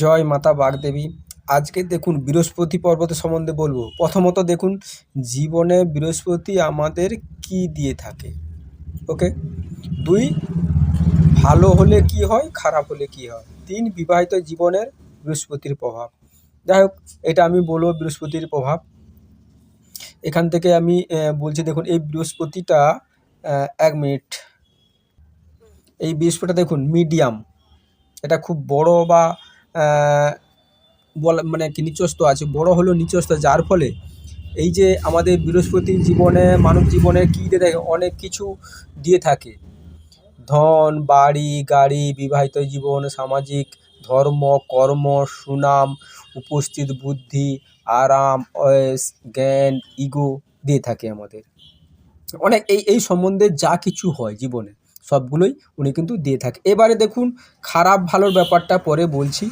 জয় মাতা বাগদেবী। আজকে দেখুন, বৃহস্পতি পর্বতের সম্বন্ধে বলব। প্রথমত দেখুন, জীবনে বৃহস্পতি আমাদের কি দিয়ে থাকে? ওকে? দুই, ভালো হলে কি হয়, খারাপ হলে কি হয়? তিন, বিবাহিত জীবনের বৃহস্পতির প্রভাব। যাই হোক, এটা আমি বলব বৃহস্পতির প্রভাব। এখান থেকে আমি বলছি দেখুন, এই বৃহস্পতিটা এক মিনিট। এই বৃহস্পতিটা দেখুন, মিডিয়াম। এটা খুব বড় বা মানে কি নিচস্ত আছে, বড় হলেও নিচস্ত যার ফলে এই যে আমাদের বৃহস্পতি জীবনে, মানব জীবনে কী দিয়ে থাকে? অনেক কিছু দিয়ে থাকে। ধন, বাড়ি, গাড়ি, বিবাহিত জীবন, সামাজিক ধর্ম, কর্ম, সুনাম, উপস্থিত বুদ্ধি, আরাম, অয়েস, জ্ঞান, ইগো দিয়ে থাকে আমাদের। অনেক এই এই সম্বন্ধে যা কিছু হয় জীবনে। সবগুলোই উনি কিন্তু দিয়ে থাকে। এবারে দেখুন, খারাপ ভালোর ব্যাপারটা পরে বলছি।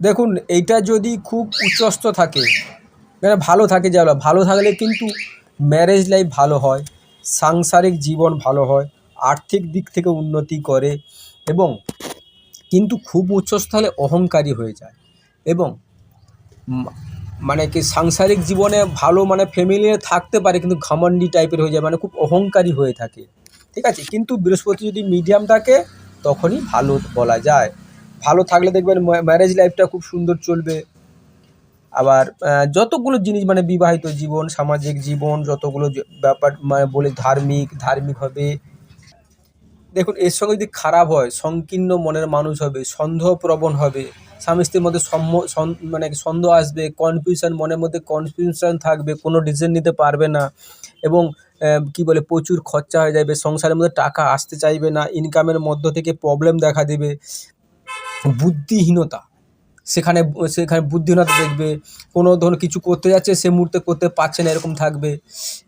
দেখুন, এইটা যদি খুব উচ্চস্থ থাকে মানে ভালো থাকে যেগুলো ভালো থাকলে কিন্তু ম্যারেজ লাইফ ভালো হয়, সাংসারিক জীবন ভালো হয়, আর্থিক দিক থেকে উন্নতি করে এবং কিন্তু খুব উচ্চস্থ হলে অহংকারী হয়ে যায় এবং মানে কি সাংসারিক জীবনে ভালো মানে ফ্যামিলি থাকতে পারে কিন্তু ঘমণ্ডি টাইপের হয়ে যায় মানে খুব অহংকারী হয়ে থাকে। ঠিক আছে? কিন্তু বৃহস্পতি যদি মিডিয়াম থাকে, তখনই ভালো বলা যায়। ভালো থাকলে দেখবেন ম্যারেজ লাইফটা খুব সুন্দর চলবে। আবার যতগুলো জিনিস মানে বিবাহিত জীবন, সামাজিক জীবন, যতগুলো ব্যাপার মানে বলে ধার্মিক ধার্মিক হবে। দেখুন, এর সঙ্গে যদি খারাপ হয়, সংকীর্ণ মনের মানুষ হবে, সন্দেহপ্রবণ হবে। স্বামী স্ত্রীর মধ্যে মানে সন্দেহ আসবে কনফিউশন মনের মধ্যে কনফিউশন থাকবে, কোনো ডিসিশন নিতে পারবে না এবং কি বলে, প্রচুর খরচা হয়ে যাবে, সংসারের মধ্যে টাকা আসতে চাইবে না ইনকামের মধ্য থেকে প্রবলেম দেখা দেবে। বুদ্ধিহীনতা, সেখানে সেখানে বুদ্ধিহীনতা দেখবে, কোনো ধরুন কিছু করতে যাচ্ছে, সে মুহূর্তে করতে পারছে না, এরকম থাকবে।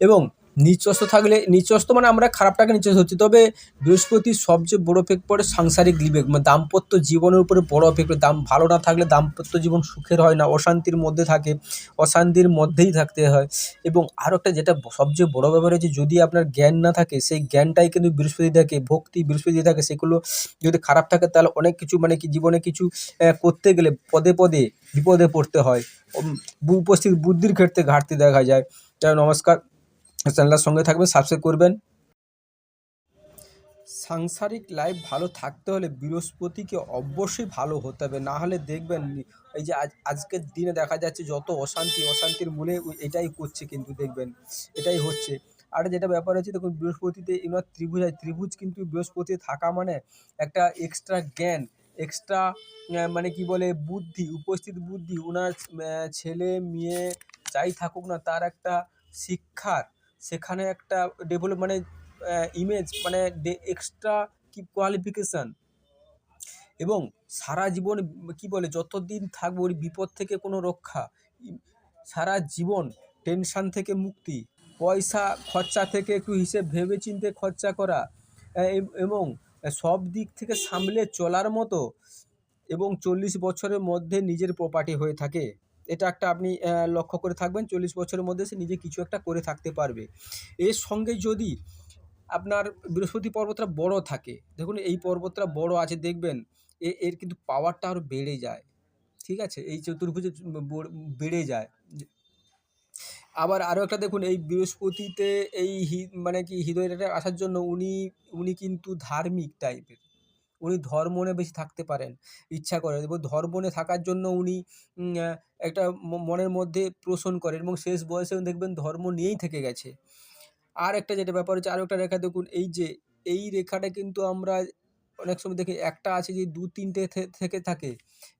এবং নিচস্ত থাকলে নিচস্ত মানে আমরা খারাপটাকে নিচস্ত হচ্ছি। তবে বৃহস্পতির সবচেয়ে বড় এফেক্ট পড়ে সাংসারিক বিবেক মানে দাম্পত্য জীবনের উপরে বড় এফেক্ট পড়ে দাম ভালো না থাকলে দাম্পত্য জীবন সুখের হয় না, অশান্তির মধ্যে থাকে, অশান্তির মধ্যেই থাকতে হয়। এবং আরও একটা যেটা সবচেয়ে বড় ব্যাপার হচ্ছে, যদি আপনার জ্ঞান না থাকে, সেই জ্ঞানটাই কিন্তু বৃহস্পতি থাকে ভক্তি বৃহস্পতি থাকে সেগুলো যদি খারাপ থাকে, তাহলে অনেক কিছু মানে কি জীবনে কিছু করতে গেলে পদে পদে বিপদে পড়তে হয়। উপস্থিত বুদ্ধির ক্ষেত্রে ঘাটতি দেখা যায়। তাই নমস্কার। চ্যানেলের সঙ্গে থাকবেন সাবস্ক্রাইব করবেন। সাংসারিক লাইফ ভালো থাকতে হলে বৃহস্পতিকে অবশ্যই ভালো হতে হবে, না হলে দেখবেন এই যে আজ, আজকের দিনে দেখা যাচ্ছে যত অশান্তি, অশান্তির মূলে এটাই করছে কিন্তু দেখবেন, এটাই হচ্ছে। আর যেটা ব্যাপার হচ্ছে, দেখুন বৃহস্পতিতে এনার ত্রিভুজ হয় ত্রিভুজ কিন্তু বৃহস্পতি থাকা মানে একটা এক্সট্রা জ্ঞান এক্সট্রা মানে কি বলে, বুদ্ধি, উপস্থিত বুদ্ধি ওনার ছেলে, মেয়ে যাই থাকুক না, তার একটা শিক্ষার সেখানে একটা ডেভেলপ মানে ইমেজ মানে এক্সট্রা কি কোয়ালিফিকেশান এবং সারা জীবন, কি বলে, যতদিন থাকব, ওই বিপদ থেকে কোনো রক্ষা। সারা জীবন টেনশান থেকে মুক্তি। পয়সা, খরচা থেকে একটু হিসেব ভেবে চিন্তে খরচা করা। এবং সব দিক থেকে সামলে চলার মতো এবং চল্লিশ বছরের মধ্যে নিজের প্রপার্টি হয়ে থাকে। এটা একটা আপনি লক্ষ্য করে থাকবেন, চল্লিশ বছরের মধ্যে সে নিজে কিছু একটা করে থাকতে পারবে। এর সঙ্গে যদি আপনার বৃহস্পতি পর্বতটা বড় থাকে, দেখুন এই পর্বতটা বড় আছে, দেখবেন এর কিন্তু পাওয়ারটা আরও বেড়ে যায়। ঠিক আছে? এই চতুর্ভুজে বেড়ে যায়। আবার আরও একটা দেখুন, এই বৃহস্পতিতে এই মানে কি হৃদয়টা আসার জন্য উনি উনি কিন্তু ধার্মিক টাইপের উনি ধর্ম নিয়ে বেশি থাকতে পারেন, ইচ্ছা করেন এবং ধর্ম নিয়ে থাকার জন্য উনি একটা মনের মধ্যে পোষণ করেন এবং শেষ বয়সেও দেখবেন ধর্ম নিয়েই থেকে গেছে। আর একটা যেটা ব্যাপার হচ্ছে আরও একটা রেখা দেখুন, এই যে, এই রেখাটা কিন্তু আমরা অনেক সময় দেখি একটা আছে যে দু, তিনটে থেকে থাকে,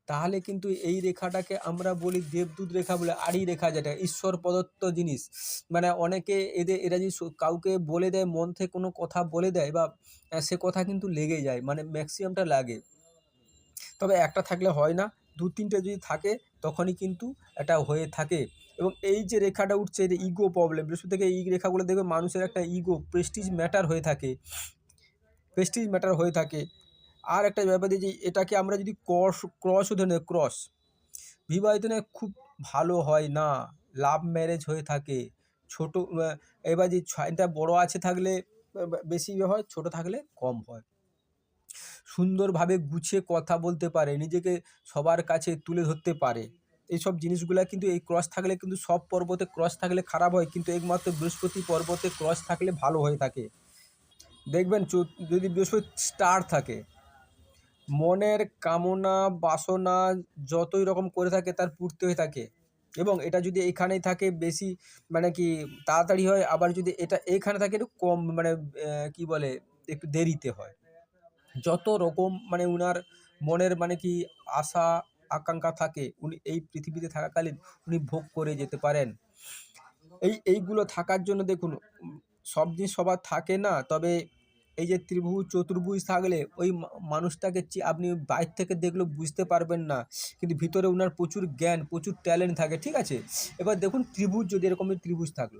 তাহলে কিন্তু এই রেখাটাকে আমরা বলি দেবদূত রেখা বলে আড়ি রেখা যেটা ঈশ্বর প্রদত্ত জিনিস। মানে অনেকে এদের এরা যদি কাউকে বলে দেয়, মন থেকে কোনো কথা বলে দেয় বা সে কথা কিন্তু লেগে যায় মানে ম্যাক্সিমামটা লাগে। তবে একটা থাকলে হয় না, দু, তিনটে যদি থাকে, তখনই কিন্তু এটা হয়ে থাকে। এবং এই যে রেখাটা উঠছে এটা ইগো প্রবলেম বৃহস্পতি থেকে এই রেখাগুলো দেখবে মানুষের একটা ইগো প্রেস্টিজ ম্যাটার হয়ে থাকে। প্রেস্টিজ ম্যাটার হয়ে থাকে। আর একটা ব্যাপার দিয়ে যে, এটাকে আমরা যদি ক্রস ক্রস ধরে ক্রস বিবাহিত খুব ভালো হয় না লাভ ম্যারেজ হয়ে থাকে। ছোট এবার যে ছয়টা বড় আছে থাকলে বেশি হয়, ছোট থাকলে কম হয়। সুন্দরভাবে গুছিয়ে কথা বলতে পারে, নিজেকে সবার কাছে তুলে ধরতে পারে। এইসব জিনিসগুলা কিন্তু এই ক্রস থাকলে কিন্তু সব পর্বতে ক্রস থাকলে খারাপ হয়, কিন্তু একমাত্র বৃহস্পতি পর্বতে ক্রস থাকলে ভালো হয়ে থাকে। দেখবেন যদি বৃহস্পতি স্টার থাকে, মনের কামনা, বাসনা যতই রকম করে থাকে তার পূর্তি হয়ে থাকে। এবং এটা যদি এখানেই থাকে বেশি মানে কি তাড়াতাড়ি হয়, আবার যদি এটা এইখানে থাকে একটু কম মানে কি বলে, একটু দেরিতে হয়। যত রকম মানে উনার মনের মানে কি আশা, আকাঙ্ক্ষা থাকে, উনি এই পৃথিবীতে থাকাকালীন উনি ভোগ করে যেতে পারেন। এই, এইগুলো থাকার জন্য দেখুন সব দিন সবার থাকে না, তবে এই যে ত্রিভুজ, চতুর্ভুজ থাকলে ওই মানুষটাকে আপনি বাইরে থেকে দেখলেও বুঝতে পারবেন না। কিন্তু ভিতরে ওনার প্রচুর জ্ঞান, প্রচুর ট্যালেন্ট থাকে, ঠিক আছে? এবার দেখুন ত্রিভুজ, যদি এরকমের ত্রিভুজ থাকল,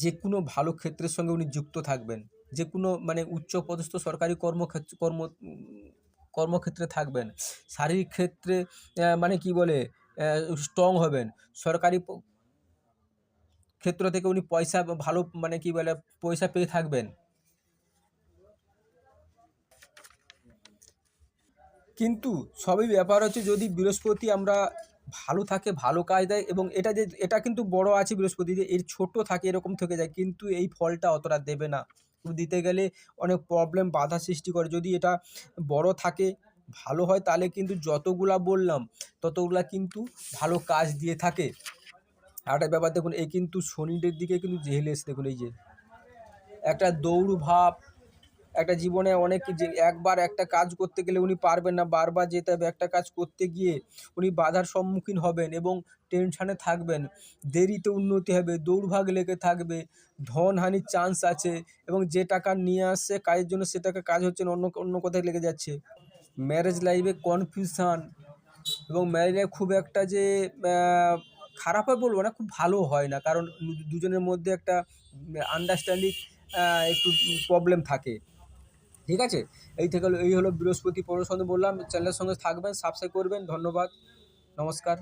যে কোনো ভালো ক্ষেত্রের সঙ্গে উনি যুক্ত থাকবেন, যে কোনো মানে উচ্চপদস্থ সরকারি কর্মক্ষেত্র, কর্ম, কর্মক্ষেত্রে থাকবেন, শারীরিক ক্ষেত্রে মানে কি বলে স্ট্রং হবেন, সরকারি ক্ষেত্র থেকে উনি পয়সা ভালো মানে কি বলে, পয়সা পেয়ে থাকবেন। কিন্তু সবই ব্যাপার হচ্ছে যদি বৃহস্পতি আমরা ভালো থাকে, ভালো কাজ দেয়, এবং এটা যে, এটা কিন্তু বড় আছে বৃহস্পতি, যে এর ছোট থাকে, এরকম থেকে যায়, কিন্তু এই ফলটা অতটা দেবে না। দিতে গেলে অনেক প্রবলেম বাধা সৃষ্টি করে। যদি এটা বড় থাকে, ভালো হয়, তাহলে কিন্তু যতগুলা বললাম, ততগুলা কিন্তু ভালো কাজ দিয়ে থাকে। একটা ব্যাপার দেখুন, এই কিন্তু শনিদের দিকে কিন্তু জেহেলে এসে দেখুন, এই যে একটা দৌড় ভাব, একটা জীবনে অনেক যে একবার একটা কাজ করতে গেলে উনি পারবেন না, বারবার যেতে হবে, একটা কাজ করতে গিয়ে উনি বাধার সম্মুখীন হবেন এবং টেনশানে থাকবেন, দেরিতে উন্নতি হবে দৌড়ভাগ লেগে থাকবে, ধনহানির চান্স আছে এবং যে টাকা নিয়ে আসছে কাজের জন্য সে টাকা কাজ হচ্ছে অন্য অন্য কোথায় লেগে যাচ্ছে। ম্যারেজ লাইফে কনফিউশন এবং ম্যারেজ খুব একটা যে খারাপ হয় বলব না, খুব ভালো হয় না। কারণ দুজনের মধ্যে একটা আন্ডারস্ট্যান্ডিং একটু প্রবলেম থাকে। ঠিক আছে? এই থেকে এই হলো বৃহস্পতি পৌরসন্ধে বললাম। চ্যানেলের সঙ্গে থাকবেন সাবস্ক্রাইব করবেন। ধন্যবাদ। নমস্কার।